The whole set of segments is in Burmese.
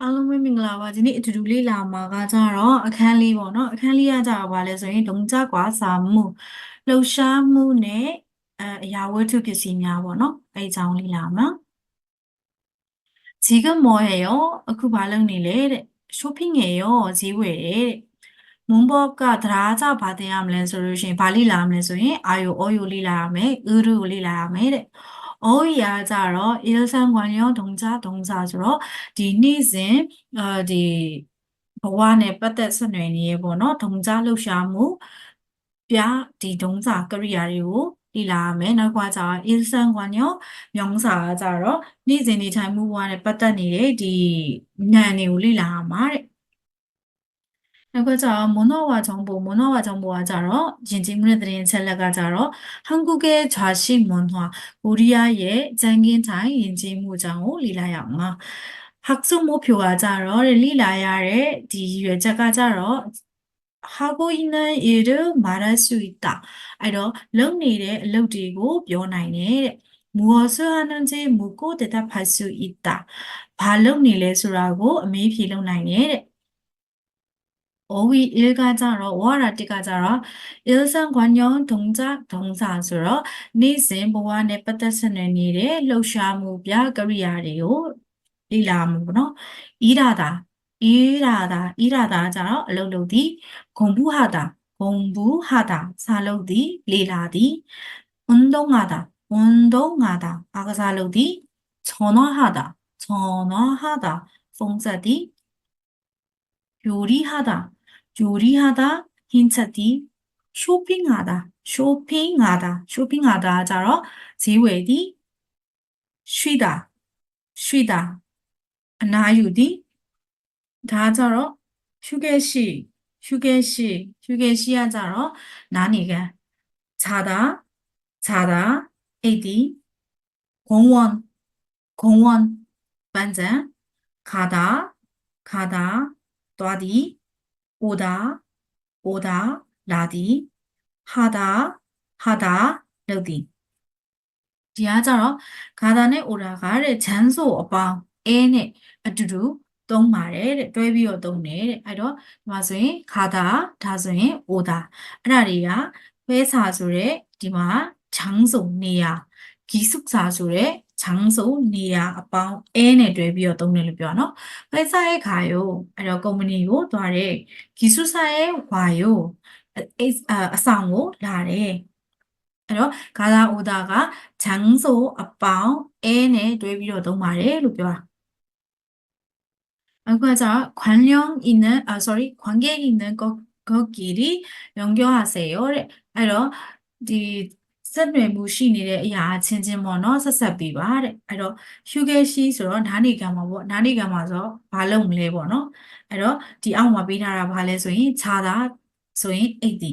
အားလုံးပဲမင်္ဂလာပါဒီနေ့အတူတူလေ့လာမှာကကြတော့အခန်းလေးပေါ့နော်အခန်းလေးကကြတော့ဘာလဲဆိုရင်ဒုံကြကွာစာမှုလှုပ်ရှားမှုနဲ့အဲအရာဝတ္ထုပစ္စည်းများပေါ့နော်အဲအကြောင်းလေ့လာမှာ지금뭐해요အခုဘာလုပ်နေလဲတဲ့ shopping 해요ဈေးဝယ်တယ်တဲ့문법과တရားကြဘာသင်ရမလဲဆိုလို့ရှိရင်ဘာလေ့လာမလဲဆိုရင်အာယုဩယုလေ့လာရမယ်ဥရုကိုလေ့လာရမယ်တဲ့ 어휘야ကြတော့일상관형 동자 동사ဆိုတော့ဒီနေ့စဉ်အဲဒီဘဝနဲ့ပတ်သက်ဆက်နွယ်နေရပေါ့နော်ဒုံကြားလှုပ်ရှားမှုပြဒီဒုံစာကရိယာတွေကိုလေ့လာရမယ်နောက်ကကြတော့일상관형 명사ကြတော့နေ့စဉ်နေထိုင်မှုဘဝနဲ့ပတ်သက်နေတဲ့ဒီဉာဏ်တွေကိုလေ့လာရမှာတဲ့ နောက်ခါကျတော့မွန်တော့ဝါချောင်းပိုမွန်တော့ဝါချောင်းပိုကကျတော့ယဉ်ကျေးမှုနဲ့တရင်ချက်လက်ကကျတော့ဟန်ကူကဲဂျွာရှိမွန်ဟွာကိုရီးယားရဲ့ဂျန်ကင်းထိုင်ယဉ်ကျေးမှုကြောင့်ကိုလေ့လာရအောင်ပါဟက်ဆုမို့ဖြိုကကြတော့လိလာရတဲ့ဒီရွယ်ချက်ကကြတော့ဟာကိုအင်းနဲ့ရဒမာရဆူတာအဲ့တော့လုံနေတဲ့အလုပ်တွေကိုပြောနိုင်တယ်တဲ့မူဟဆူဟနန်ချေမူကိုတတဖတ်ဆူအီတာဘာလုံနေလဲဆိုတာကိုအမေးဖြေလုံနိုင်တယ်တဲ့ 어휘 일가자로 워라티가자로 일상 관련 동작 동사스로 니신 보완에 빠뜨스는 일에 러시아무 벼 그리아리요 리라무노 일하다 일하다 일하다자로 알로로디 공부하다 공부하다 사로디 리라디 운동하다 운동하다 아가사로디 전화하다 전화하다 봉사디 요리하다 요리하다 힌트디 쇼핑하다 쇼핑하다 쇼핑하다 자로 지웨디 쉬다 쉬다 나유디 다 자로 휴게시 휴게시 휴게시야 자로 나니가 자다 자다 에디 공원 공원 반장 가다 가다 သွားသ ည်အိုတာအိုတာလာသည်ဟာတာဟာတာလုပ်သည်ဒီကကြတော့ဂါတာနဲ့အိုတာကတဲ့ချမ်းဆိုအပေါင်းအဲနဲ့အတူတူသုံးပါတယ်တဲ့တွဲပြီးတော့သုံးတယ်တဲ့အဲ့တော့ဒီမှာဆိုရင်ခါတာဒါဆိုရင်အိုတာအဲ့ဒါတွေကဖဲစာဆိုတဲ့ဒီမှာချန်းစုံနေရ ဂီစုစာဆိုတဲ့장소နေရာအပေါင်းအဲနဲ့တွဲပြီးတော့သုံးတယ်လို့ပြောနော်။ပဲစာရဲ့ခါယိုအဲ့တော့ကုမ္ပဏီကိုသွားတယ်။ဂီစုစာရဲ့ဝါယိုအဆောင်ကိုလာတယ်။အဲ့တော့ဂါလာအိုဒါက장소အပေါင်းအဲနဲ့တွဲပြီးတော့သုံးပါတယ်လို့ပြောတာ။အခုက자 관련 있는 아 sorry 관계 있는 것 것끼리 연결하세요တဲ့အဲ့တော့ဒီ ဆက်နွယ်မှုရှိနေတဲ့အရာအချင်းချင်းပေါ့နော်ဆက်ဆက်ပြီးပါတဲ့အဲ့တော့ sugar she ဆိုတော့ဓာနေကံမှာပေါ့ဓာနေကံမှာဆိုတော့ဘာလုပ်မလဲပေါ့နော်အဲ့တော့ဒီအောက်မှာပေးထားတာဘာလဲဆိုရင်ခြားတာဆိုရင်အိတ်တီ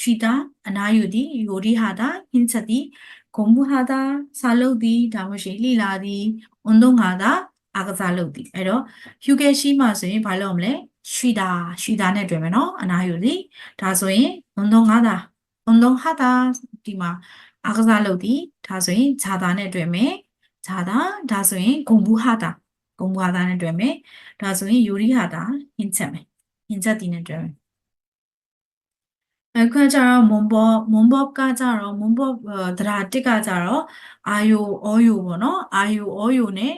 ရှိတာအနာယူသည်ယိုဒီဟာတာဟင်းချက်သည်ဂုံမှုဟာတာစာလုပ်သည်ဒါမှမဟုတ်လိလာသည်ဝန်တုံးဟာတာအာကစားလုပ်သည်အဲ့တော့ sugar she မှာဆိုရင်ဘာလုပ်မလဲရှိတာရှိတာနဲ့တွေ့မယ်နော်အနာယူသည်ဒါဆိုရင်ဝန်တုံးဟာတာဝန်တုံးဟာတာ ဒီမှာအားကစားလုပ်သည်ဒါဆိုရင်ဂျာတာနဲ့တွေ့မယ်ဂျာတာဒါဆိုရင်ဂုံဘူးဟာတာဂုံဘူးဟာတာနဲ့တွေ့မယ်ဒါဆိုရင်ယူရီဟာတာဟင်းချက်မယ်ဟင်းချက်ဒီနဲ့တွေ့မယ်အခုကျတော့မွန်ဘောမွန်ဘောကကျတော့မွန်ဘောဒရာတစ်ကကျတော့အာယိုအောယိုပေါ့နော်အာယိုအောယိုနဲ့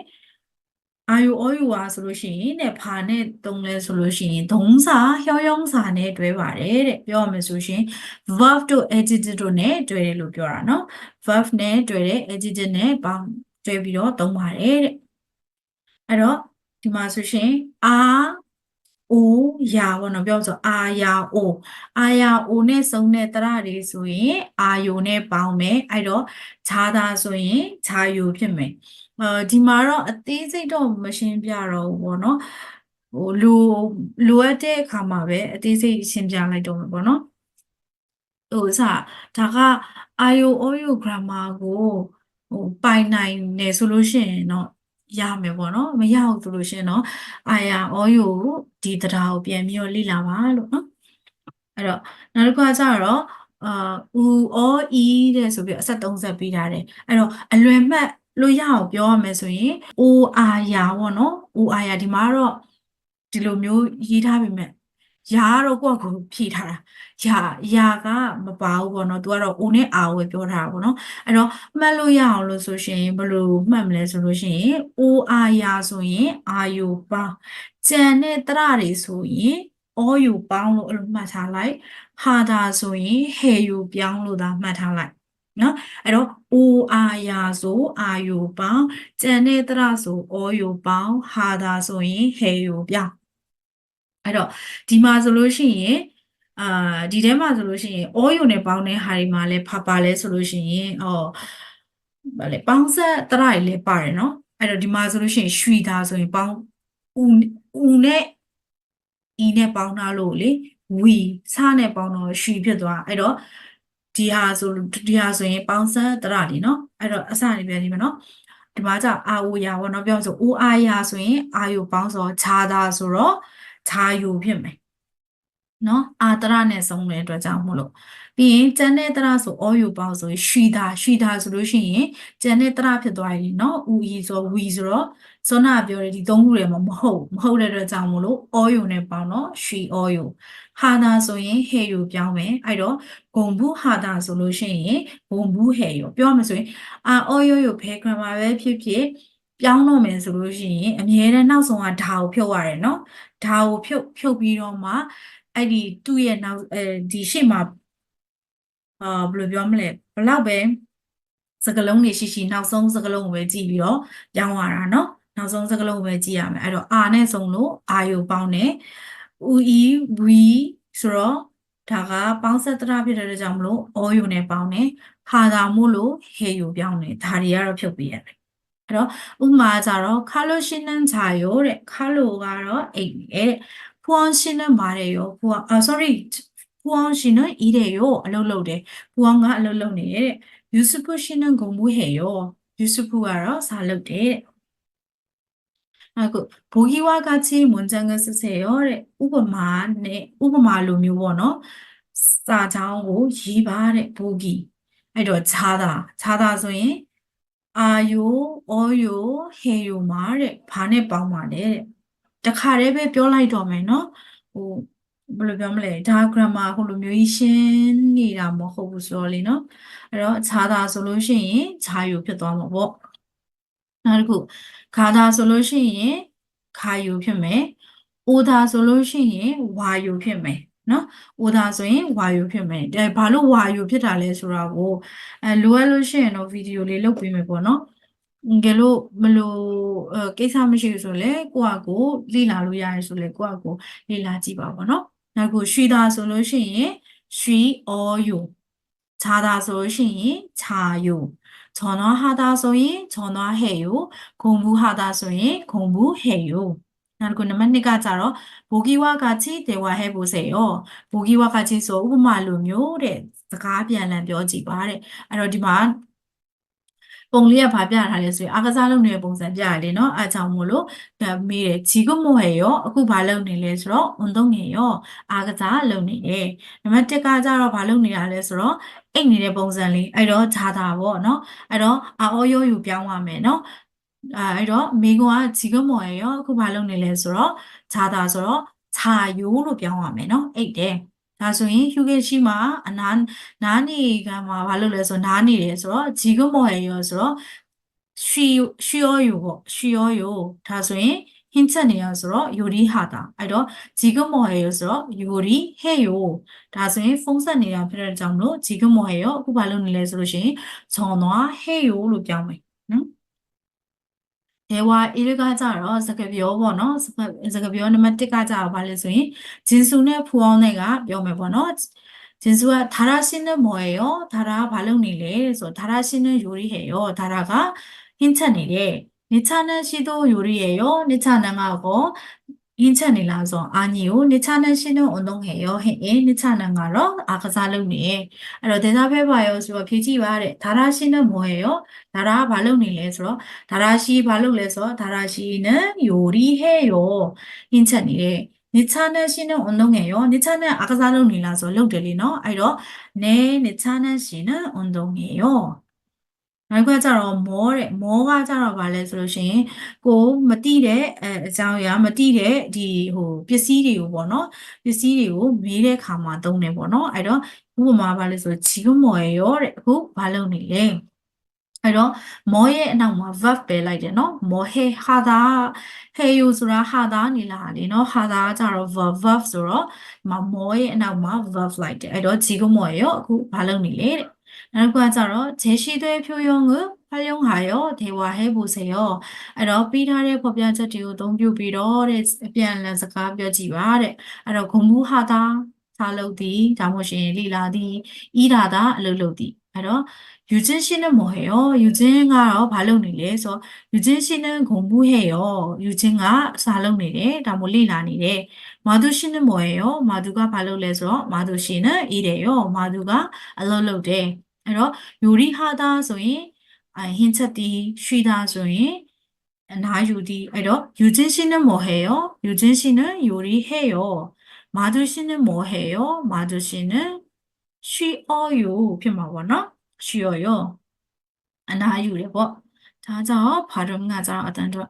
အာယိုအောယိုဝါဆိုလို့ရှိရင်တဲ့ဘာနဲ့သုံးလဲဆိုလို့ရှိရင်ဒုံးစာဟျောယောင်းစာနဲ့တွဲပါတယ်တဲ့ပြောရမယ်ဆိုရှင် verb တို့ adjective တို့နဲ့တွဲတယ်လို့ပြောတာနော် verb နဲ့တွဲတယ် adjective နဲ့ပေါင်းတွဲပြီးတော့သုံးပါတယ်တဲ့အဲ့တော့ဒီမှာဆိုရှင် are အိုရာပေါ့နော်ပြောဆိုအာယာအိုအာယာအိုနဲ့စုံတဲ့တရတွေဆိုရင်အာယိုနဲ့ပေါင်းမယ်အဲ့တော့ခြားသားဆိုရင်ခြာယိုဖြစ်မယ် ဒီမှာတော့အသေးစိတ်တော့မရှင်းပြတော့ဘူးပေါ့နော်ဟိုလိုလိုအပ်တဲ့အခါမှာပဲအသေးစိတ်ရှင်းပြလိုက်တော့မယ်ပေါ့နော်ဟိုစဒါကအာယိုအောယိုဂရမာကိုဟိုပိုင်နိုင်နေဆိုလို့ရှိရင်တော့ရမယ်ပေါ့နော်မရဘူးဆိုလို့ရှိရင်တော့အာယာအောယိုဒီတရားကိုပြန်ပြီးတော့လေ့လာပါလို့နော်အဲ့တော့နောက်တစ်ခါကျတော့အာ u o e တဲ့ဆိုပြီးအဆက်30ပေးထားတယ်အဲ့တော့အလွယ်မှတ် လို့ရအောင်ပြောရမယ်ဆိုရင် O အာယာပေါ့နော် O အာယာဒီမှာတော့ဒီလိုမျိုးရေးထားပေမဲ့ယာကတော့ကိုယ့်အကူဖြည့်ထားတာယာယာကမပါဘူးပေါ့နော်သူကတော့ O နဲ့ R ကိုပဲပြောထားတာပေါ့နော်အဲ့တော့မှတ်လို့ရအောင်လို့ဆိုရှင်ဘယ်လိုမှတ်မလဲဆိုလို့ရှိရင် O အာယာဆိုရင်အာယုပေါင်းကြံတဲ့တရတွေဆိုရင်အောယုပေါင်းလို့အဲ့လိုမှတ်ထားလိုက်ဟာတာဆိုရင်ဟေယုပြောင်းလို့သာမှတ်ထားလိုက် နော်အဲ့တော့ O အာယာဆိုအာယုပေါင်းကြံတဲ့တရဆိုအောယုပေါင်းဟာတာဆိုရင်ဟေယုပြောင်းအဲ့တော့ဒီမှာဆိုလို့ရှိရင်အာဒီထဲမှာဆိုလို့ရှိရင်အောယုနဲ့ပေါင်းတဲ့ဟာတွေမှာလည်းဖပါလဲဆိုလို့ရှိရင်အော်ဗာလေပေါင်းဆက်တရတွေလည်းပါတယ်နော်အဲ့တော့ဒီမှာဆိုလို့ရှိရင်ရွှီတာဆိုရင်ပေါင်းဦးဦးနဲ့ဤနဲ့ပေါင်းထားလို့လေဝီစနဲ့ပေါင်းတော့ရွှီဖြစ်သွားအဲ့တော့ ဒီဟာဆိုဒီဟာဆိုရင်ပေါင်းဆက်တရလीเนาะအဲ့တော့အစနေပြန်ဒီမှာเนาะဒီမှာじゃအာအိုယာပေါ့เนาะပြောဆိုအိုအာယာဆိုရင်အာယုပေါင်းဆိုခြားတာဆိုတော့ခြားယုဖြစ်မယ်နော်အာတရနဲ့ဆုံးတဲ့အတွက်ကြောင့်မို့လို့ပြီးရင်ကျန်တဲ့တရဆိုအောယူပေါင်းဆိုရင်ရွှီတာရွှီတာဆိုလို့ရှိရင်ကျန်တဲ့တရဖြစ်သွားပြီနော်ဥဤဆိုဝီဆိုတော့ စောနာပြောတဲ့ဒီသုံးခုတွေမှာမဟုတ်မဟုတ်တဲ့အတွက်ကြောင့်မို့လို့အောယူနဲ့ပေါင်းတော့ရွှီအောယူဟာတာဆိုရင်ဟေယူပြောင်းမယ်အဲ့တော့ဂုံဘူးဟာတာဆိုလို့ရှိရင်ဂုံဘူးဟေယူပြောမှဆိုရင်အာအောယူယူဘယ် grammar ပဲဖြစ်ဖြစ်ပြောင်းတော့မယ်ဆိုလို့ရှိရင်အမြဲတမ်းနောက်ဆုံးကဓာကိုဖြုတ်ရတယ်နော်ဓာကိုဖြုတ်ဖြုတ်ပြီးတော့မှအဲ့ဒီသူ့ရဲ့နောက်အဲဒီရှေ့မှာအာဘယ်လိုပြောမလဲဘလောက်ပဲစကလုံးတွေရှိရှိနောက်ဆုံးစကလုံးကိုပဲကြည့်ပြီးတော့ပြောင်းရတာเนาะ နောက်ဆုံးစကလုံးကိုပဲကြည့်ရမယ်အဲ့တော့အာနဲ့ဆုံးလို့အာယုပေါင်းတယ်ဥဤဝီဆိုတော့ဒါကပေါင်းဆက်တရဖြစ်တဲ့ကြောင့်မလို့အောယုနဲ့ပေါင်းတယ်ဟာတာမို့လို့ဟေယုပြောင်းတယ်ဒါတွေကတော့ဖြုတ်ပြရတယ်အဲ့တော့ဥမာကြတော့ခါလိုရှင်းနှန်းချာယောတဲ့ခါလိုကတော့အိတ်ရဲ့တဲ့ဖွန်ရှင်းနှန်းပါတယ်ယောဖွန်အာ sorry ပူအောင်ရှင်နော်ဤတယ်ရောအလုပ်လုပ်တယ်ပူအောင်ကအလုပ်လုပ်နေတယ်ယူစဖူရှင်နော်ဂုံမှုဟဲ့ရောယူစဖူကတော့စာလုပ်တယ် အခုဘိုဂီဝါကချီမွန်ဂျန်ကဆဆဲရောတဲ့ဥပမာနဲ့ဥပမာလိုမျိုးပေါ့နော်စာချောင်းကိုရေးပါတဲ့ဘိုဂီအဲ့တော့ခြားတာခြားတာဆိုရင်အာယိုအောယိုဟေယိုမာတဲ့ဘာနဲ့ပေါင်းပါလဲတဲ့တခါတည်းပဲပြောလိုက်တော့မယ်နော်ဟိုဘယ်လိုပြောမလဲဒါ grammar ဟိုလိုမျိုးကြီးရှင်းနေတာမဟုတ်ဘူးဆိုတော့လေနော်အဲ့တော့ခြားတာဆိုလို့ရှိရင်ခြားယူဖြစ်သွားမှာပေါ့နောက်တစ်ခု ခါတာဆိုလို့ရှိရင်ခါယူဖြစ်မယ်အိုတာဆိုလို့ရှိရင်ဝါယူဖြစ်မယ်နော်အိုတာဆိုရင်ဝါယူဖြစ်မယ်အဲဘာလို့ဝါယူဖြစ်တာလဲဆိုတာကိုအဲလိုအပ်လို့ရှိရင်တော့ဗီဒီယိုလေးလုပ်ပေးမယ်ပေါ့နော်ငယ်လို့မလို့အဲကိစ္စမရှိဘူးဆိုလဲကိုယ့်အကိုလေ့လာလို့ရတယ်ဆိုလဲကိုယ့်အကိုလေ့လာကြည့်ပါပေါ့နော်နောက်ခုရွှီတာဆိုလို့ရှိရင်ရွှီအောယိုခြာတာဆိုလို့ရှိရင်ခြာယို ဂျော်နွားဟာတာဆိုရင်ဂျော်နွားဟဲယိုဂုံဘူးဟာတာဆိုရင်ဂုံဘူးဟဲယိုနောက်တစ်ခုနံပါတ်2ကကြတော့ဘူဂီဝါကချီတေဝါဟဲဖို့စေရောဘူဂီဝါကချီဆိုဥပမာလိုမျိုးတဲ့စကားပြန်လည်ပြောကြည့်ပါတဲ့အဲ့တော့ဒီမှာပုံလေးကဘာပြထားလဲဆိုရင်အားကစားလုပ်နေတဲ့ပုံစံပြရတယ်เนาะအားကြောင့်မို့လို့မေးတယ်ဂျီကုမိုဟေရောအခုဘာလုပ်နေလဲဆိုတော့အွန်တုံးနေရောအားကစားလုပ်နေတယ်နံပါတ်1ကကြတော့ဘာလုပ်နေတာလဲဆိုတော့ အိတ်နေတဲ့ပုံစံလေးအဲ့တော့ဂျာတာပေါ့နော်အဲ့တော့အော်ရောယူပြောင်းရမယ်နော်အဲ့တော့မိကွာဂျီကမော်ရရောအခုမလုပ်နေလဲဆိုတော့ဂျာတာဆိုတော့ဂျာယိုးလို့ပြောင်းရမယ်နော်အိတ်တယ်ဒါဆိုရင်ဟျူဂေရှိမှာအနာနားနေကမှာဘာလို့လဲဆိုတော့နားနေတယ်ဆိုတော့ဂျီကမော်ရရောဆိုတော့ရှီရှီယောယိုပေါ့ရှီယောယိုဒါဆိုရင် ဟင်းချက်နေရဆိုတော့ယိုဒီဟာတာအဲ့တော့ဂျီကမော်ရရောဆိုတော့ယိုဒီဟဲ့ယောဒါဆိုရင်ဖုန်းဆက်နေတာဖြစ်တဲ့ကြောင့်မလို့ဂျီကမော်ရရောအခုဘာလုပ်နေလဲဆိုလို့ရှိရင်ဇွန်သွားဟဲ့ယောလို့ပြောင်းမယ်နော်ရဲဝါအေးကကြတော့စကပြောပေါ့နော်စကပြောနံပါတ်1ကကြတော့ဘာလဲဆိုရင်ဂျင်ဆူနဲ့ဖူအောင်နဲ့ကပြောမယ်ပေါ့နော်ဂျင်ဆူကဒါရာရှင်းတဲ့မော်ရေရောဒါရာကဘာလုပ်နေလဲဆိုတော့ဒါရာရှင်းတဲ့ယူရီဟဲ့ရောဒါရာကဟင်းချက်နေတယ် 니차는 시도 요리예요? 니차는하고 인천이라서 아니요. 니차는 시는 운동해요. 해. 예, 니차는 가러 아가살루니. 그래서 대답해봐요. 그래서 비지와래. 다라 씨는 뭐해요? 다라 발음이래서 다라 씨 발음이래서 다라 씨는 요리해요. 인천이래. 니차는 씨는 운동해요. 니차는 아가살루니라서 룩들리노. 아이로 네, 니차는 씨는 운동해요. နောက်ကကြတော့မောတဲ့မောကကြတော့ဗာလဲဆိုလို့ရှိရင်ကိုမတိတဲ့အဲအကြောင်းအရာမတိတဲ့ဒီဟိုပစ္စည်းတွေကိုပေါ့နော်ပစ္စည်းတွေကိုမေးတဲ့ခါမှာသုံးတယ်ပေါ့နော်အဲ့တော့ဥပမာဗာလဲဆိုချီကမော်ရောတဲ့အခုဘာလုပ်နေလဲအဲ့တော့မောရဲ့အနောက်မှာ verb ပဲလိုက်တယ်နော်မောဟေဟာသာဟေယူဆိုတာဟာသာနေလာလေနော်ဟာသာကြတော့ verb verb ဆိုတော့ဒီမှာမောရဲ့အနောက်မှာ verb လိုက်တယ်အဲ့တော့ဂျီကမော်ရောအခုဘာလုပ်နေလဲတဲ့ နောက်တစ်ခုကကြတော့제시대표현을활용하여대화해보세요အဲ့တော့ပြီးထားတဲ့ဖော်ပြချက်တွေကိုအသုံးပြုပြီးတော့တဲ့အပြန်အလှန်စကားပြောကြည့်ပါတဲ့အဲ့တော့ဂုံမှုဟာသာစားလုပ်သည်ဒါမှမဟုတ်ရှင်လီလာသည်ဤတာသာအလုပ်လုပ်သည်အဲ့တော့유진 씨는 뭐해요? 유진ကတော့ဘာလုပ်နေလဲဆိုတော့유진 씨는 공부해요. 유진가 စာလုပ်နေတယ်ဒါမှမဟုတ်လေ့လာနေတယ်마두 씨는 뭐해요? 마두가 ဘာလုပ်လဲဆိုတော့마두 씨는 일해요. 마두가 အလုပ်လုပ်တယ် အဲ့တော့ယူရီဟာတာဆိုရင်အဟင်းချက်တီရှိတာဆိုရင်အနာယူတီအဲ့တော့ယူချင်းရှိနေမော်ဟဲရောယူချင်းရှိနေယူရီဟဲရောမာသူရှိနေမော်ဟဲရောမာသူရှိနေရှိအော်ယိုဖြစ်မှာပေါ့နော်ရှိအော်ယောအနာယူတယ်ပေါ့ဒါကြောင့်ဘာလို့ငါကြောင့်အတန်တော့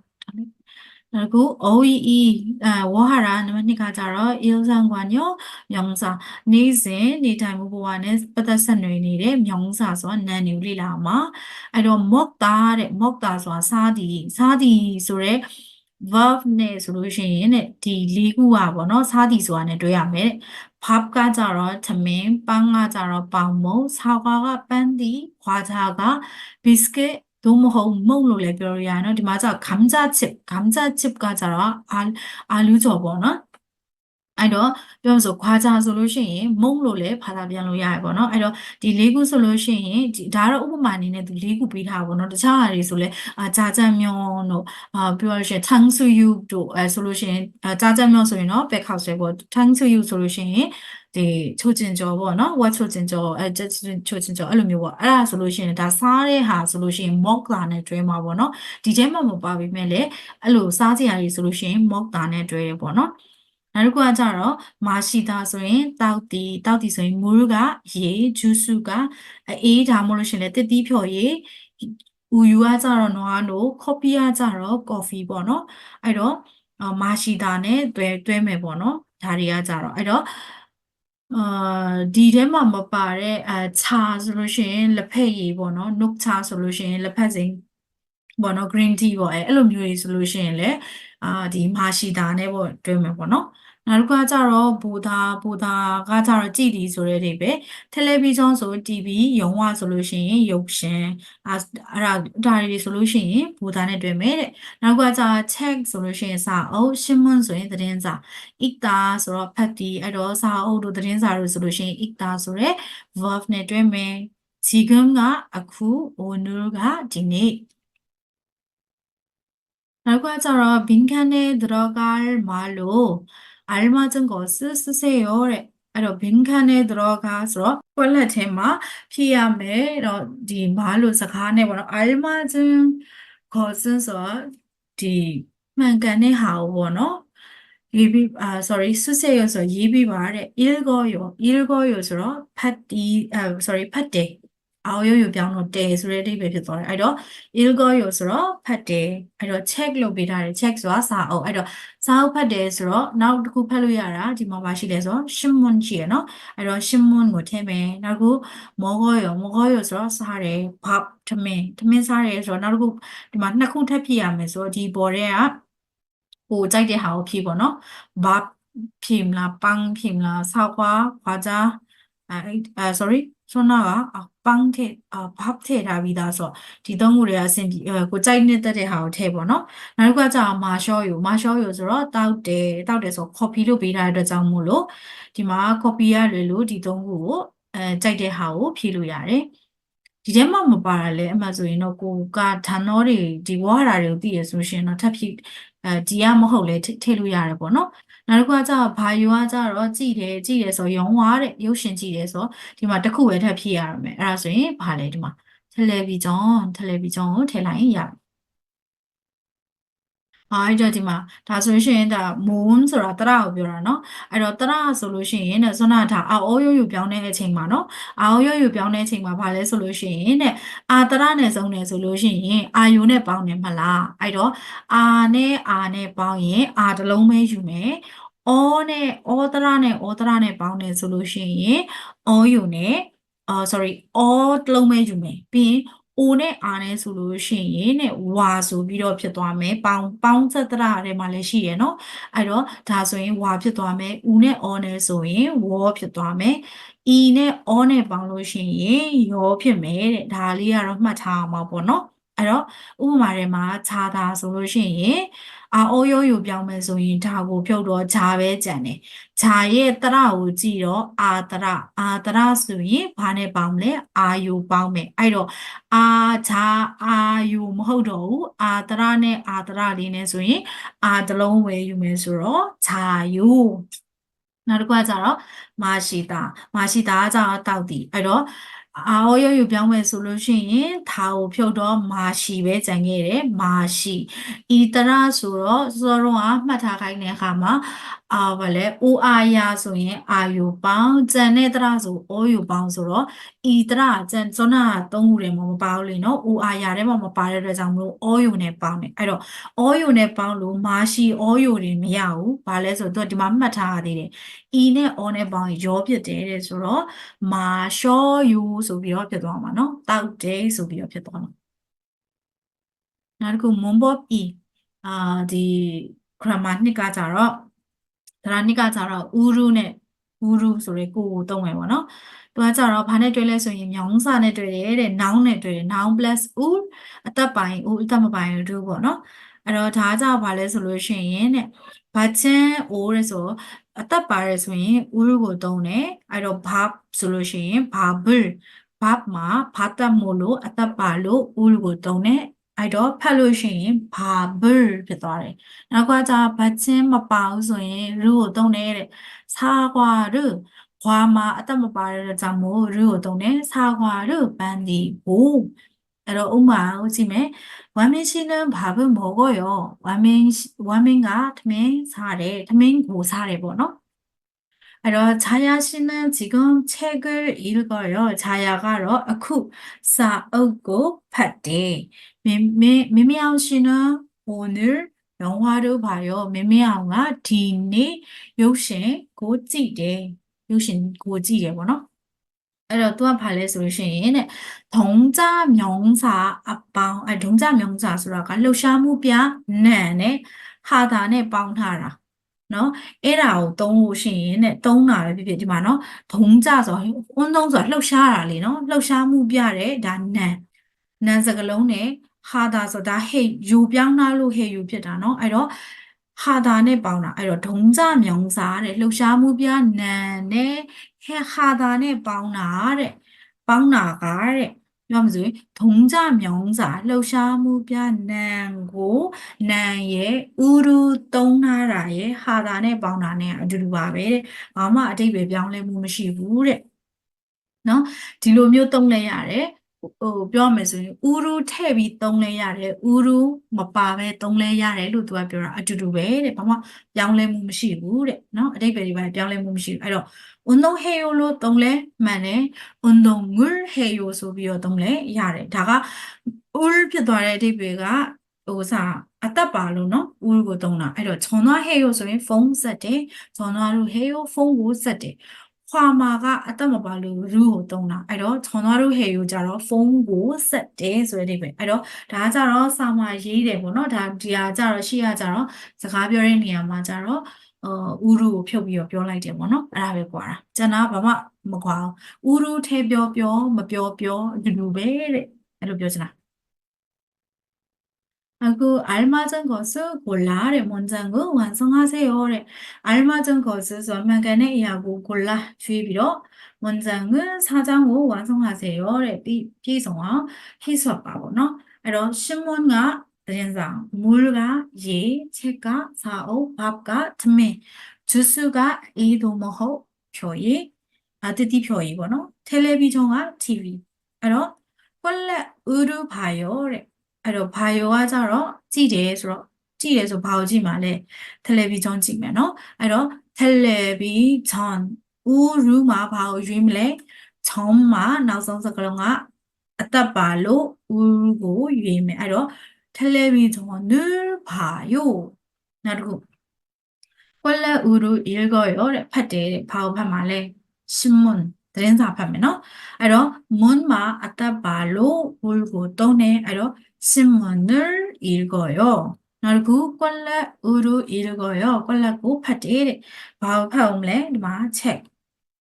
그리고 OEE 아 워하라နံပါတ်2ကကြတော့ ilsangwanyo မြောင်းစာနေ့စဉ်နေထိုင်မှုဘဝနဲ့ပတ်သက်ဆက်နွယ်နေတဲ့မြောင်းစာဆိုတာနန်နေလေ့လာမှာအဲ့တော့ mokta တဲ့ mokta ဆိုတာစားသည်စားသည်ဆိုတဲ့ verb နဲ့ဆိုလို့ရှိရင်တဲ့ဒီလေးခုอ่ะဗောနော်စားသည်ဆိုတာ ਨੇ တွဲရမယ်တဲ့ verb ကကြတော့သမင်းပန်းကကြတော့ပေါင်မုံဆောက်ကကပန်းသည်ခွာချာက biscuit သို့မဟုတ်မုံလို့လည်းပြောရရနော်ဒီမှာကျတော့ gamja chip gamja chip ကကျတော့အာလူးကြော်ပေါ့နော် အဲ့တော့ပြောဆိုခွာကြဆိုလို့ရှိရင်မုံလို့လည်းဘာသာပြန်လို့ရရပေါ့နော်အဲ့တော့ဒီလေးခုဆိုလို့ရှိရင်ဒါတော့ဥပမာအနေနဲ့သူလေးခုပေးထားပါပေါ့နော်တခြားဟာတွေဆိုလဲအာဂျာဂျန်မြောင်းတို့အာပြောရရှင်ထန်းဆူယူတို့အဲဆိုလို့ရှိရင်အာဂျာဂျန်မြောင်းဆိုရင်တော့ဘက်ခောက်ဆွဲပေါ့ထန်းဆူယူဆိုလို့ရှိရင်ဒီချိုချင်ကြောပေါ့နော်ဝတ်ချိုချင်ကြောအဲချိုချင်ကြောအဲ့လိုမျိုးပေါ့အဲ့ဒါဆိုလို့ရှိရင်ဒါစားတဲ့ဟာဆိုလို့ရှိရင် mock လာနဲ့တွဲမှာပေါ့နော်ဒီထဲမှာမပါပေမဲ့လည်းအဲ့လိုစားစရာတွေဆိုလို့ရှိရင် mock တာနဲ့တွဲရပေါ့နော် နောက်တစ်ခုကကြတော့မာရှိတာဆိုရင်တောက်တီတောက်တီဆိုရင်မူရကရေဂျူးစုကအေးဒါမှမဟုတ်လို့ရှိရင်လည်းတစ်တီးဖြော်ရေဥယူကကြတော့နွားနို့ကော်ဖီကကြတော့ကော်ဖီပေါ့နော်အဲ့တော့မာရှိတာနဲ့တွဲတွဲမယ်ပေါ့နော်ဒါတွေကကြတော့အဲ့တော့အာဒီထဲမှာမပါတဲ့အဲခြာဆိုလို့ရှိရင်လက်ဖက်ရည်ပေါ့နော်နှုတ်ခြာဆိုလို့ရှိရင်လက်ဖက်စိမ်းပေါ့နော် green tea ပေါ့အဲအဲ့လိုမျိုးကြီးဆိုလို့ရှိရင်လည်း အာဒီမာရှိတာနဲ့ပေါ့တွဲမယ်ပေါ့နော်နောက်တစ်ခါကျတော့ဘူသာဘူသာကကျတော့ကြည်ဒီဆိုတဲ့အိပဲတယ်လီဗီဇွန်ဆို TV ရုံဝဆိုလို့ရှိရင်ရုပ်ရှင်အဲအဲ့ဒါဒါတွေဆိုလို့ရှိရင်ဘူသာနဲ့တွေ့မယ်တဲ့နောက်ကကျ check ဆိုလို့ရှိရင်စာအုပ်ရှင်းမွန်းဆိုရင်သတင်းစာ ikta ဆိုတော့ဖတ်တီအဲ့တော့စာအုပ်တို့သတင်းစာတို့ဆိုလို့ရှိရင် ikta ဆိုတဲ့ verb နဲ့တွေ့မယ်지금ကအခု오늘ကဒီ နေ့ 결과처럼 빈칸에 들어갈 말로 알맞은 것을 쓰세요. 래. အဲ့တော့ 빈칸에 들어가 ဆိုတော့ကွက်လက်ထဲမှာဖြည့်ရမယ်အဲ့တော့ဒီမားလို့စကားနဲ့ပေါ့နော် 알맞은 것은 ဆိုတော့ဒီမှန်ကန်တဲ့ဟာကိုပေါ့နော်ရေးပြီးအာ sorry စစ်စေရဆိုရေးပြီးပါတဲ့ 읽어요 읽어요 ဆိုတော့ဖတ်တီအာ sorry ဖတ်တယ် အောင်ရုပ်ရုပ်ပြောင်းတော့တဲဆိုတဲ့အဓိပ္ပာယ်ဖြစ်သွားတယ်အဲ့တော့ ilgoyo ဆိုတော့ဖတ်တယ်အဲ့တော့ check လုပ်ပေးထားတယ် check ဆိုတာစာအုပ်အဲ့တော့စာအုပ်ဖတ်တယ်ဆိုတော့နောက်တစ်ခုဖတ်လို့ရတာဒီမှာပါရှိလဲဆိုတော့ shinmun ရှိရနော်အဲ့တော့ shinmun ကိုထည့်မယ်နောက်တစ်ခု mogoyo mogoyo ဆိုတော့စားတယ် bab ထမင်းထမင်းစားတယ်ဆိုတော့နောက်တစ်ခုဒီမှာနှစ်ခုထပ်ဖြည့်ရမယ်ဆိုတော့ဒီဘော်တွေကဟိုကြိုက်တဲ့ဟာကိုဖြည့်ပေါ့နော် bab ဖြည့်မလားပန်းဖြည့်မလားဆောက်ခွာခွာကြအဲအဲ sorry ဆွမ်းနာကပန်းထည့်အာဘတ်ထည့်ထားပြီးသားဆိုတော့ဒီသုံးခုတွေကအဆင်ပြေကိုကြိုက်နေတဲ့တဲ့ဟာကိုထည့်ပေါ့နော်နောက်တစ်ခုကကြာမာရှော့ယူမာရှော့ယူဆိုတော့တောက်တယ်တောက်တယ်ဆိုကော်ဖီလို့ပေးထားတဲ့အတွက်ကြောင့်မို့လို့ဒီမှာကော်ဖီရလွယ်လို့ဒီသုံးခုကိုအဲကြိုက်တဲ့ဟာကိုဖြည့်လို့ရတယ်ဒီထဲမှာမပါရလဲအမှဆိုရင်တော့ကိုကဓာနောတွေဒီဝါဟာတွေကိုသိရဆိုရှင်တော့ထပ်ဖြည့်အဲဒီကမဟုတ်လဲထည့်လို့ရတယ်ပေါ့နော် နောက်တစ်ခုကကျတော့ဘာယူကကျတော့ကြည်တယ်ကြည်တယ်ဆိုရုံဝါတဲ့ရုပ်ရှင်ကြည်တယ်ဆိုဒီမှာတစ်ခုပဲထပ်ဖြည့်ရရမယ်အဲ့ဒါဆိုရင်ဘာလဲဒီမှာတယ်လီဗီဂျွန်တယ်လီဗီဂျွန်ကိုထည့်လိုက်ရင်ရတယ် အဲ့တော့ဒီမှာဒါဆိုလို့ရှိရင်ဒါ moon ဆိုတာတရကိုပြောတာเนาะအဲ့တော့တရဆိုလို့ရှိရင်တဲ့ဆွမ်းနာဒါအာအိုးရိုးရိုးပြောင်းတဲ့အချိန်မှာเนาะအာအိုးရိုးရိုးပြောင်းတဲ့အချိန်မှာဘာလဲဆိုလို့ရှိရင်တဲ့အာတရနဲ့ဆုံးတယ်ဆိုလို့ရှိရင်အာယုနဲ့ပေါင်းတယ်မလားအဲ့တော့အာနဲ့အာနဲ့ပေါင်းရင်အာတစ်လုံးပဲယူမယ်အောနဲ့အောတရနဲ့အောတရနဲ့ပေါင်းတယ်ဆိုလို့ရှိရင်အောယူနဲ့အာ sorry အောတစ်လုံးပဲယူမယ်ပြီးရင် အိုနဲ့အာနဲ့ဆိုလို့ရှိရင်တဲ့ဝါဆိုပြီးတော့ဖြစ်သွားမယ်ပေါင်းပေါင်းသက်တရထဲမှာလည်းရှိရယ်နော်အဲ့တော့ဒါဆိုရင်ဝါဖြစ်သွားမယ်ဥနဲ့အောနဲ့ဆိုရင်ဝေါဖြစ်သွားမယ်ဤနဲ့အောနဲ့ပေါင်းလို့ရှိရင်ရောဖြစ်မယ်တဲ့ဒါလေးကတော့မှတ်ထားအောင်ပါပေါ့နော် အဲ့တော့ဥပမာထဲမှာခြားတာဆိုလို့ရှိရင်အာအိုးရိုးရိုးပြောင်းမယ်ဆိုရင်ဒါကိုဖြုတ်တော့ဂျာပဲကြံတယ်ဂျာရဲ့တရကိုကြည့်တော့အာတရအာတရဆိုရင်ဘာနဲ့ပေါင်းမလဲအာယုပေါင်းမယ်အဲ့တော့အာဂျာအာယုမဟုတ်တော့ဘူးအာတရနဲ့အာတရလေးနဲ့ဆိုရင်အာတစ်လုံးဝယ်ယူမယ်ဆိုတော့ဂျာယုနောက်တစ်ခုကကြတော့မာရှိတာမာရှိတာကကြတော့တောက်တီအဲ့တော့ အာဟောရယူပြောင်းမယ်ဆိုလို့ရှိရင်ဒါကိုဖြုတ်တော့မာရှိပဲကြံခဲ့တယ်မာရှိဤတရဆိုတော့စောတော့ကမှတ်ထားခိုင်းတဲ့အခါမှာအာဗလဲအိုအာယာဆိုရင်အာယုပေါင်းကြံတဲ့တရဆိုအိုယုပေါင်းဆိုတော့ဤတရကြံစောနာသုံးခုတယ်မမပါဘူးလေနော်အိုအာယာထဲမှာမပါတဲ့အတွက်ကြောင့်မလို့အိုယုနဲ့ပေါင်းတယ်အဲ့တော့အိုယုနဲ့ပေါင်းလို့မာရှိအိုယုတွေမရဘူးဘာလဲဆိုတော့ဒီမှာမှတ်ထားရသေးတယ်ဤနဲ့အောနဲ့ပေါင်းရောဖြစ်တယ်တဲ့ဆိုတော့မာရှောယူဆိုပြီးတော့ဖြစ်သွားမှာနော်တောက်တယ်ဆိုပြီးတော့ဖြစ်သွားမှာနောက်တစ်ခုမွန်ဘော့ပီအာဒီ grammar နှစ်ကကြတော့ဒါနှစ်ကကြတော့ဥရုနဲ့ဥရုဆိုရဲကိုကိုသုံးမယ်ပေါ့နော် သူကကြတော့ဘာနဲ့တွေ့လဲဆိုရင်မြောင်းစာနဲ့တွေ့တယ်တဲ့ noun နဲ့တွေ့တယ် noun plus u အသက်ပိုင် u အသက်မပိုင် u ပေါ့နော်အဲ့တော့ဒါကြဘာလဲဆိုလို့ရှိရင်တဲ့ဘာချင်း o ရဲဆိုအသက်ပါရဲဆိုရင်ဥရုကိုသုံးတယ်အဲ့တော့ verb ဆိုလို့ရှိရင် verbal verb မှာဘာတတ်မို့လို့အသက်ပါလို့ဥရုကိုသုံးတယ်အဲ့တော့ဖတ်လို့ရှိရင် verbal ဖြစ်သွားတယ်နောက်ကကြဘာချင်းမပါဘူးဆိုရင်ရုကိုသုံးတယ်တဲ့စာကွာရု ခွာမှာအသက်မပါတဲ့ကြောင့်မို့ရုကိုသုံးတယ်စာကွာရုပန်းဒီဘူးအဲ့တော့ဥမာကိုကြည့်မယ်ဝမ်းမင်း씨는밥을먹어요ဝမ်းမင်းဝမ်းမင်းကထမင်းစားတယ်ထမင်းကိုစားတယ်ပေါ့နော်အဲ့တော့ဂျာယာ씨는 지금 책을 읽어요. 자야가로အခုစာအုပ်ကိုဖတ်တယ်. 미미 미미아오 씨는 오늘 영화를 봐요. 미미아오가 디니 욕신 고ကြည့် ရုပ်ရှင်ကိုကြည့်တယ်ပေါ့နော်အဲ့တော့ तू ကဘာလဲဆိုလို့ရှိရင်တဲ့ဒုံကြမြောင်းစာအပေါင်းအဲဒုံကြမြောင်းစာဆိုတာကလှုပ်ရှားမှုပြနံနဲ့ဟာတာနဲ့ပေါင်းထားတာနော်အဲ့ဒါကိုသုံးလို့ရှိရင်တဲ့သုံးတာပဲဖြစ်ဖြစ်ဒီမှာနော်ဘုံကြဆိုဟွန်းသုံးဆိုတာလှုပ်ရှားတာလေနော်လှုပ်ရှားမှုပြတယ်ဒါနံနံစကလုံးနဲ့ဟာတာဆိုဒါဟေယူပြောင်းလာလို့ဟေယူဖြစ်တာနော်အဲ့တော့ ဟာတာနဲ့ပေါင်းတာအဲ့တော့ဒုံကြမြောင်းစာတဲ့လှုပ်ရှားမှုပြနံနဲ့ဟဲဟာတာနဲ့ပေါင်းတာတဲ့ပေါင်းတာကတဲ့ပြောမှဆိုရင်ဒုံကြမြောင်းစာလှုပ်ရှားမှုပြနံကိုနံရဲ့ဥရုသုံးထားတာရဲ့ဟာတာနဲ့ပေါင်းတာနဲ့အတူတူပါပဲတဲ့ဘာမှအတိတ်ပဲပြောင်းလဲမှုမရှိဘူးတဲ့နော်ဒီလိုမျိုးသုံးလဲရတယ် ဟိုပြောမယ်ဆိုရင်ဥရုထည့်ပြီးသုံးလဲရတယ်ဥရုမပါပဲသုံးလဲရတယ်လို့သူကပြောတာအတူတူပဲတဲ့ဘာမှပြောင်းလဲမှုမရှိဘူးတဲ့เนาะအတိတ်ပဲဒီပိုင်းပြောင်းလဲမှုမရှိဘူးအဲ့တော့ undo heyo လို့သုံးလဲမှန်တယ် undo ngur heyo ဆိုပြီးတော့သုံးလဲရတယ်ဒါကဥရုဖြစ်သွားတဲ့အတိတ်ပဲကဟိုစာအသက်ပါလို့เนาะဥရုကိုသုံးတာအဲ့တော့ခြုံသွား heyo ဆိုရင်ဖုန်းဆက်တယ်ခြုံသွားလို့ heyo ဖုန်းကိုဆက်တယ် ခွာမာကအသက်မပါလို့ရူကိုသုံးတာအဲ့တော့ဂျွန်သွားတို့ဟေယူကြတော့ဖုန်းကိုဆက်တယ်ဆိုတဲ့အိဗယ်အဲ့တော့ဒါကကြတော့စာမရေးတယ်ပေါ့နော်ဒါဒီဟာကြတော့ရှေ့ကကြတော့စကားပြောတဲ့နေရာမှာကြတော့ဟိုဥရုကိုဖြုတ်ပြီးတော့ပြောလိုက်တယ်ပေါ့နော်အဲ့ဒါပဲကွာတာကျန်တာဘာမှမကွာအောင်ဥရုထဲပြောပြောမပြောပြောအတူတူပဲတဲ့အဲ့လိုပြောချင်တာ 하고 알맞은 것을 골라를 문장을 완성하세요를 알맞은 것을 설명간에 이하고 골라 주입이로 문장은 사장으로 완성하세요를 비성어 희수아빠고너 이런 신문과 대신상 물과 예 책과 사오 밥과 틈에 주수가 이도모호 표이 아드디 표이고너 텔레비전과 TV 그래서 원래 의류 봐요를 အဲ့တော့ဘာယောကကြတော့ကြည့်တယ်ဆိုတော့ ကြည့်ရဲဆိုဘာကိုကြည့်မှာလဲတယ်လီဗီဂျွန်ကြည့်မယ်နော်အဲ့တော့တယ်လီဗီဂျွန်ဦးရူမှာဘာကိုရွေးမလဲချောင်းမှာနောက်ဆုံးစကားလုံးကအသက်ပါလို့ဦးကိုရွေးမယ်အဲ့တော့တယ်လီဗီဂျွန်을 봐요နောက်တစ်ခု꼴레우르읽어요တဲ့ဖတ်တယ်တဲ့ဘာကိုဖတ်မှာလဲ신문သတင်းစာဖတ်မယ်နော်အဲ့တော့ 문မှာအသက်ပါလို့ဦးကိုတုံးတယ်အဲ့တော့ 신문을 읽어 요. 너구 꼴락으로 읽어 요. 꼴락고 파티에 바우 파움레 마 책.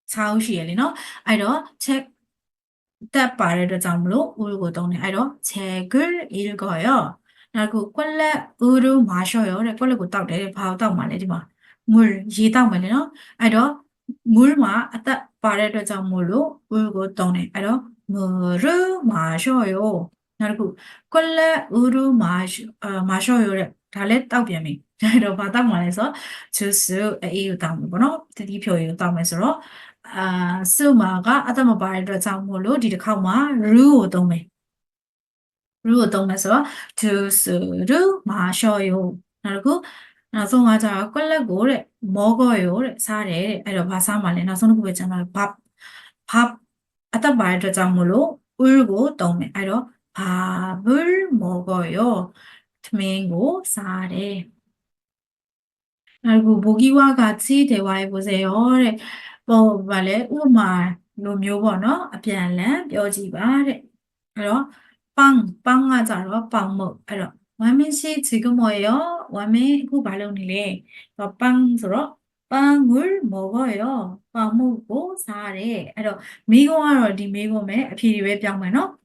사우시엘이 너 아이러 책 따빠르르 잠로 울고 동네 아이러 책을 읽어 요. 너구 꼴락으로 마셔 요. 그래 꼴락고 딱내 바우 딱 말해 지 마. 물 이다 말해 너 아이러 물마 아따 빠르르 잠로 울고 동네 아이러 물을 마셔 요. နောက်တစ်ခုကွက်လက်ဥရုမာရှအာမာရှော့ရိုးတဲ့ဒါလည်းတောက်ပြန်ပြီအဲ့တော့ဘာတောက်မှာလဲဆိုတော့ juice အေးကိုတောက်မှာပေါ့နော်တတိဖြိုရည်ကိုတောက်မယ်ဆိုတော့အာစုမာကအသက်မပါတဲ့အတွက်ကြောင့်မို့လို့ဒီတစ်ခေါက်မှာ ru ကိုသုံးမယ် ru ကိုသုံးမယ်ဆိုတော့ juice ru မာရှော့ရိုးနောက်တစ်ခုနောက်ဆုံးကကျတော့ကွက်လက်ကိုတဲ့မောကောရိုးတဲ့စားတယ်တဲ့အဲ့တော့ဘာစားမှာလဲနောက်ဆုံးတစ်ခုပဲကျန်ပါဘာဘာအသက်ပါတဲ့အတွက်ကြောင့်မို့လို့ ul ကိုသုံးမယ်အဲ့တော့ 밥을 먹어 요. 트맹고 사 래. 그리고 모기와 같이 대화해 보세 요. 뭐 말해 우마 노묘 번호 앞에는 뼈지 말 해. 그래서 빵 빵아 자로 빵 먹. 그래서 완민 씨 지금 뭐예 요? 완민 그 말로니 래. 빵 들어 빵을 먹어 요. 빵 먹고 사 래. 그래서 미국어로 디 미국에 비리왜 병만 어?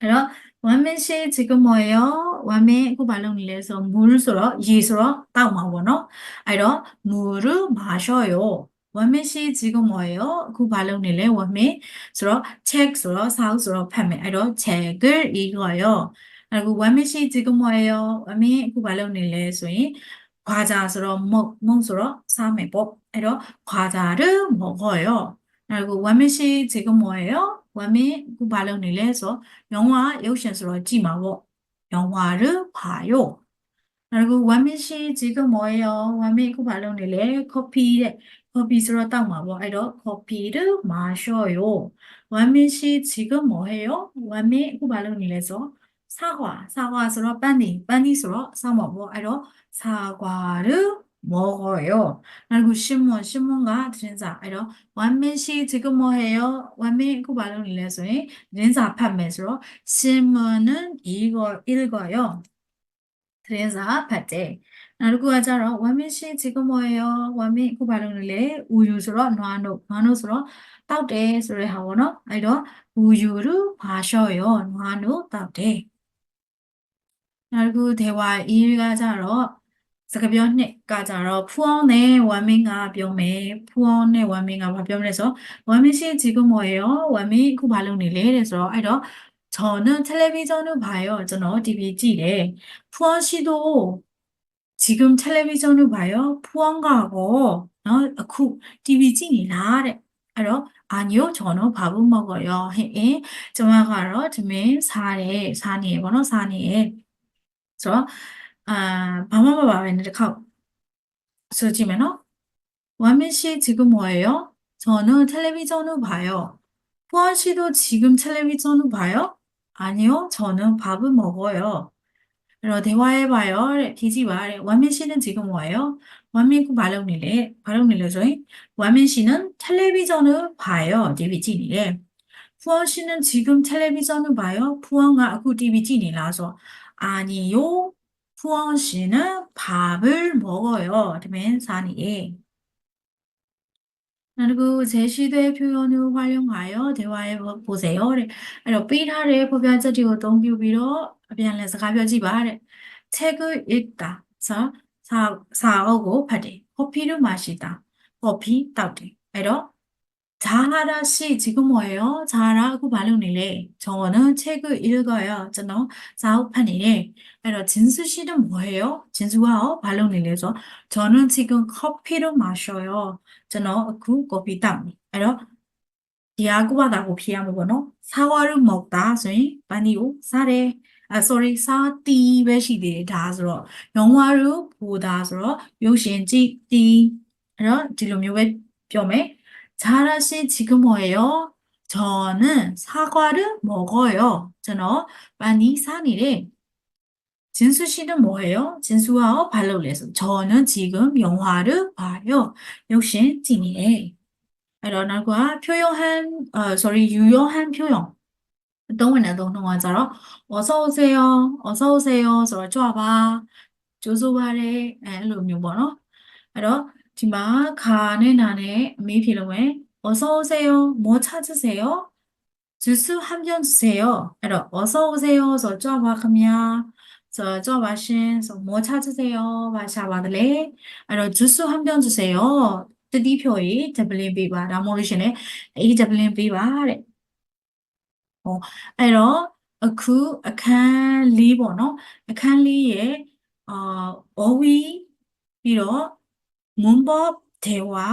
အဲ့တော့ 원민 씨 지금 뭐예요? 원민 အခုဘာလုပ်နေလဲဆို물ဆိုတော့ရေဆိုတော့တောက်မှာပေါ့နော်အဲ့တော့물을 마셔요. 원민 씨 지금 뭐예요? အခုဘာလုပ်နေလဲ 원민 ဆိုတော့책ဆိုတော့စာအုပ်ဆိုတော့ဖတ်မယ်အဲ့တော့책을 읽어요. 그리고 원민 씨 지금 뭐예요? 원민 အခုဘာလုပ်နေလဲဆိုရင်과자 ဆိုတော့먹 먹ဆိုတော့စားမယ်ပေါ့အဲ့တော့과자를 먹어요. 그리고 원민 씨 지금 뭐예요? ဝင်မင်းခုဘာလုပ်နေလဲဆိုတော့ယောင်ဝါရုပ်ရှင်ဆိုတော့ကြည်မှာပေါ့ယောင်ဝါရပါယောနောက်တစ်ခုဝင်မင်းရှိဂျီကမော်ယောဝင်မင်းခုဘာလုပ်နေလဲ copy တဲ့ copy ဆိုတော့တောက်မှာပေါ့အဲ့တော့ copy ရမာရှော့ယောဝင်မင်းရှိဂျီကမော်ဟေယောဝင်မင်းခုဘာလုပ်နေလဲဆိုတော့စာခွာစာခွာဆိုတော့ပန်းနေပန်းနေဆိုတော့စောင်းမှာပေါ့အဲ့တော့စာခွာရ 먹어 요. 그리고 신 문, 신문과 드린 자, 이런 완민시 지금 뭐 해 요? 완민 이거 말로 일래서 드린자 판매스로 신문은 이거 읽어 요. 드린자 파 제. 그리고 하자로 완민시 지금 뭐 해 요? 완민 이거 말로 일래 우유스로 노아노 노아노스로 따대 소리 하고는 이런 우유를 마셔 요. 노아노 따 대. 그리고 대화 이유가 자로 စကားပြောနှစ်ကကြတော့ဖူအောင်နဲ့ဝမ်မင်းကပြောမယ်ဖူအောင်နဲ့ဝမ်မင်းကဘာပြောမလဲဆိုတော့ဝမ်မင်းရှိ지금 뭐예요?ဝမ်မင်းအခုဘာလုပ်နေလဲတဲ့ဆိုတော့အဲ့တော့저는 텔레비전을 봐요. ကျွန်တော် TV ကြည့်တယ်. 푸원 씨도 지금 텔레비전을 봐요. 푸원가고 နော်အခု TV ကြည့်နေလားတဲ့အဲ့တော့ 아니요 저는 밥을 먹어요.ဟင်ကျွန်မကတော့ဒီမင်းစားတယ်စားနေရပေါ့နော်စားနေရဆိုတော့ အာဘာမှမပါပဲနဲ့တစ်ခေါက်ဆိုကြည့်မယ်နော် 원민 씨 지금 뭐예요? 저는 텔레비전을 봐요. 푸원 씨도 지금 텔레비전을 봐요? 아니요, 저는 밥을 먹어요. 그럼 대화해봐요. 뒤집어. 원민 씨는 지금 뭐예요? 원민 그 발음이래. 발음이래. 저희 원민 씨는 텔레비전을 봐요. TV지니래. 푸원 씨는 지금 텔레비전을 봐요. 푸원가 그 TV지니라서 아니요. 푸원 씨는 밥을 먹어요. 산이에. 그리고 제시대 표현을 활용하여 대화해 보- 보세요. 그리고 삐라를 포변자리고 동규비로 변해서 가벼지 말해. 책을 읽다. 자, 사, 사오고 파대. 커피를 마시다. 커피 따대. 그리고 자하라 씨 지금 뭐예요? 자하라고 발음이래. 저는 책을 읽어요. 저는 사업판이래. 그리고 진수 씨는 뭐예요? 진수가 어? 발음이래서 저는 지금 커피를 마셔요.ကျွန်တော်အခုကော်ဖီတောက်နေအဲ့တော့ဒီဟာကုဝတာကိုဖြေရမှာပေါ့နော်사과를 먹다ဆိုရင်ပန်းဒီကိုစားတယ် အဲ sorry စာတီပဲရှိသေးတယ်ဒါဆိုတော့영화를 보다ဆိုတော့ရုပ်ရှင်ကြည့်တီအဲ့တော့ဒီလိုမျိုးပဲပြောမယ် ် 잘하시 지금뭐예요? 저는 사과를 먹어요. 저는 많이 산이래. 진수 씨는 뭐예요? 진수와 발로리에서 저는 지금 영화를 봐요. 역시 찐이래. 이런과 표현한, 어, sorry, 유용한 표현. 동원의 동동화자로 어서 오세요. 어서 오세요. 저 좋아봐. 조소발에, 에, 룸유번호. 그래서 ဒီမှာခါနဲ့နာနဲ့အမေးဖြေလို့မယ်어서 오세요 뭐 찾으세요 주스 한 병 주세요အဲ့တော့어서 오세요ဆိုတော့ကြွပါခင်ဗျာဆိုတော့ကြွပါရှင်ဆို뭐 찾으세요 ဘာရှာပါသလဲအဲ့တော့ 주스 한 병 주세요 တတိဖြော်ရေးဒဗလင်ပေးပါဒါမှမဟုတ်လို့ရှရင်လေအေးဒဗလင်ပေးပါတဲ့ဟောအဲ့တော့အခုအခန်းလေးပေါ့နော်အခန်းလေးရဲ့အာဩဝီပြီးတော့ မွန်ဘော့ဒေဝါ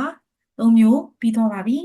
သုံးမျိုးပြီးတော့ပါပြီ